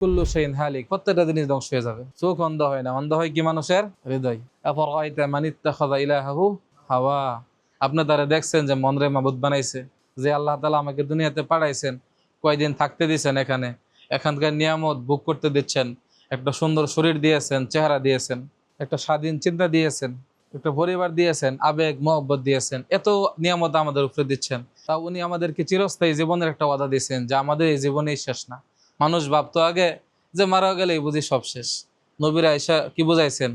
কুল্লু chain হালিক, প্রত্যেকটা জিনিস ধ্বংস হয়ে যাবে। চোখ অন্ধ হয় না, অন্ধ হয় কি মানুষের? হৃদয়। হাওয়া। আপনি তারা দেখছেন যে মাবুদ বানাইছে, যে আল্লাহ তালা আমাকে দুনিয়াতে কয়দিন থাকতে দিয়েছেন এখানে। এখানকার নিয়ামত করতে দিচ্ছেন, একটা সুন্দর শরীর দিয়েছেন, চেহারা দিয়েছেন, একটা স্বাধীন চিন্তা দিয়েছেন, একটা পরিবার দিয়েছেন, আবেগ, মহব্বত দিয়েছেন, এত নিয়ামত আমাদের উপরে দিচ্ছেন। তা উনি আমাদেরকে চিরস্থায়ী জীবনের একটা ওয়াদা দিয়েছেন যে আমাদের এই জীবনেই শেষ না। মানুষ ভাবতো আগে যে মারা গেলেই বুঝি সব শেষ। নবীরা এসা কি বুঝাইছেন?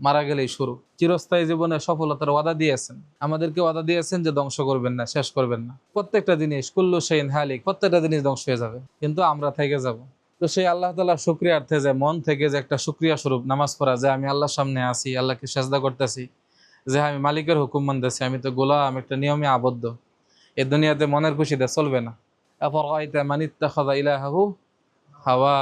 মারা গেলেই শুরু। চিরস্থায়ী জীবনে সফলতার ওয়াদা দিয়েছেন। আমাদেরকে ওয়াদা দিয়েছেন যে ধ্বংস করবেন না, শেষ করবেন না। প্রত্যেকটা জিনিস, কুল্লু সেইন হালিক, প্রত্যেকটা জিনিস ধ্বংস হয়ে যাবে। কিন্তু আমরা থেকে যাব। তো সেই আল্লাহ তালা শুক্রিয়ার্থে যে মন থেকে যে একটা শুক্রিয়া স্বরূপ নামাজ পড়া, যে আমি আল্লাহর সামনে আসি আল্লাহকে সেজদা করতেছি, যে আমি মালিকের হুকুম মানতেছি, আমি তো গোলাম, একটা নিয়মে আবদ্ধ। এ দুনিয়াতে মনের খুশিতে চলবে না। এরপর মানিত্তা খদা হাওয়া।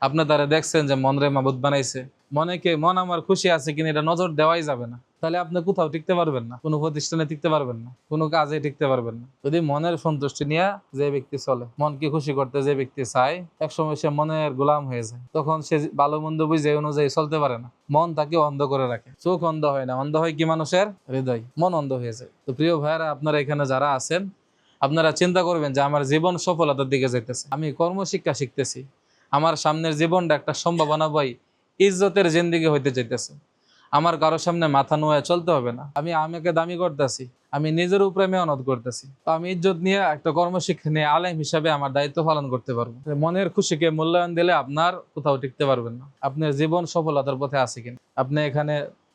আপনার তারা দেখছেন যে মনরে মাবুদ বানাইছে। মনে কে মন আমার খুশি আছে কিনা এটা নজর দেওয়াই যাবে না। তাহলে আপনি কোথাও টিকতে পারবেন না। কোনো প্রতিষ্ঠানে টিকতে পারবেন না। কোনো কাজে টিকতে পারবেন না। যদি মনের সন্তুষ্টি নিয়ে যে ব্যক্তি চলে, মনকে খুশি করতে যে ব্যক্তি চায়, একসময় সে মনের গোলাম হয়ে যায়। তখন সে ভালো মন্দ বুঝে অনুযায়ী চলতে পারে না। মন তাকে অন্ধ করে রাখে। চোখ অন্ধ হয় না। অন্ধ হয় কি মানুষের? হৃদয়। মন অন্ধ হয়ে যায়। তো প্রিয় ভাইয়েরা, আপনারা এখানে যারা আছেন, আপনারা চিন্তা করবেন যে আমার জীবন সফলতার দিকে যাইতেছে। আমি কর্মশিক্ষা শিখতেছি। আমার সামনের জীবনটা একটা সম্ভাবনা বই ইজ্জতের জিন্দিগি হইতে চাইতেছে আমার কারোর সামনে মাথা নোয়া চলতে হবে না। আমি আমাকে দামি করতেছি, আমি নিজের উপরে মেহনত করতেছি। তো আমি ইজ্জত নিয়ে একটা কর্মশিক্ষা নিয়ে আলেম হিসাবে আমার দায়িত্ব পালন করতে পারব। মনের খুশিকে মূল্যায়ন দিলে আপনার কোথাও টিকতে পারবেন না। আপনার জীবন সফলতার পথে আছে কিনা। আপনি এখানে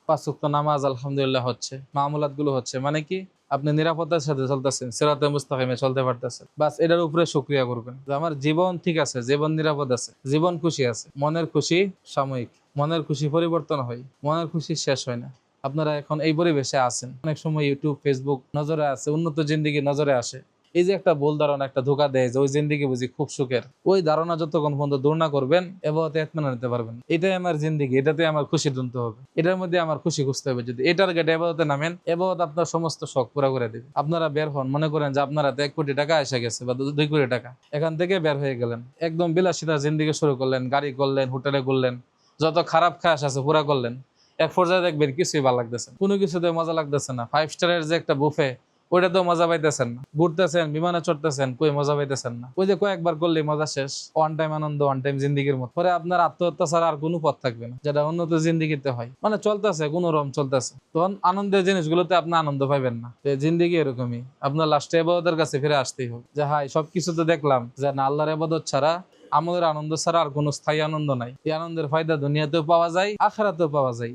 পাঁচ নামাজ আলহামদুলিল্লাহ হচ্ছে মামুলাতগুলো হচ্ছে মানে কি? আপনি নিরাপত্তার সাথে চলতেছেন সেরাতে মুস্তাকিমে চলতে পারতেছেন। বাস এটার উপরে সুক্রিয়া করবেন। আমার জীবন ঠিক আছে, জীবন নিরাপদ আছে, জীবন খুশি আছে। মনের খুশি সাময়িক, মনের খুশি পরিবর্তন হয়, মনের খুশি শেষ হয় না। আপনারা এখন এই পরিবেশে আছেন। অনেক সময় ইউটিউব ফেসবুক নজরে আছে, উন্নত জিন্দিগি নজরে আসে। এই যে একটা ভুল ধারণা, একটা ধোকা দেয় যে ওই জিন্দিগি বুঝি খুব সুখের। ওই ধারণা যতক্ষণ পর্যন্ত দূর না করবেন এবারতে এতমানা নিতে পারবেন এটাই আমার জিন্দিগি এটাতে আমার খুশি তুলতে হবে। এটার মধ্যে আমার খুশি খুঁজতে হবে যদি। এটার গেটে এবারতে নামেন এবারত আপনার সমস্ত শখ পুরা করে দেবে। আপনারা বের হন, মনে করেন যে আপনারা এক কোটি টাকা এসে গেছে বা দুই কোটি টাকা। এখান থেকে বের হয়ে গেলেন। একদম বিলাসিতা জিন্দিগি শুরু করলেন, গাড়ি করলেন, হোটেলে করলেন যত খারাপ খাস আছে পুরা করলেন। এক পর্যায়ে দেখবেন কিছুই ভালো লাগতেছে কোনো কিছুতে মজা লাগতেছে না। ফাইভ স্টারের যে একটা বুফে ওইটা তো মজা পাইতেছেন না। ঘুরতেছেন, বিমানে চড়তেছেন, কই মজা পাইতেছেন না। ওই যে কয়েকবার করলে মজা শেষ। ওয়ান টাইম আনন্দ ওয়ান টাইম জিন্দিগির মতো। পরে আপনার আত্মহত্যা ছাড়া আর কোনো পথ থাকবে না। যেটা উন্নত জিন্দিগিতে হয়। মানে চলতেছে কোনো রকম চলতেছে। তখন আনন্দের জিনিসগুলোতে আপনি আনন্দ পাইবেন না। তো জিন্দিগি এরকমই। আপনার লাস্টে এবাদতের কাছে ফিরে আসতেই হবে। যে হাই সবকিছু তো দেখলাম। যে না, আল্লাহর এবাদত ছাড়া আমাদের আনন্দ ছাড়া আর কোনো স্থায়ী আনন্দ নাই। এই আনন্দের ফায়দা দুনিয়াতেও পাওয়া যায়, আখারাতেও পাওয়া যায়।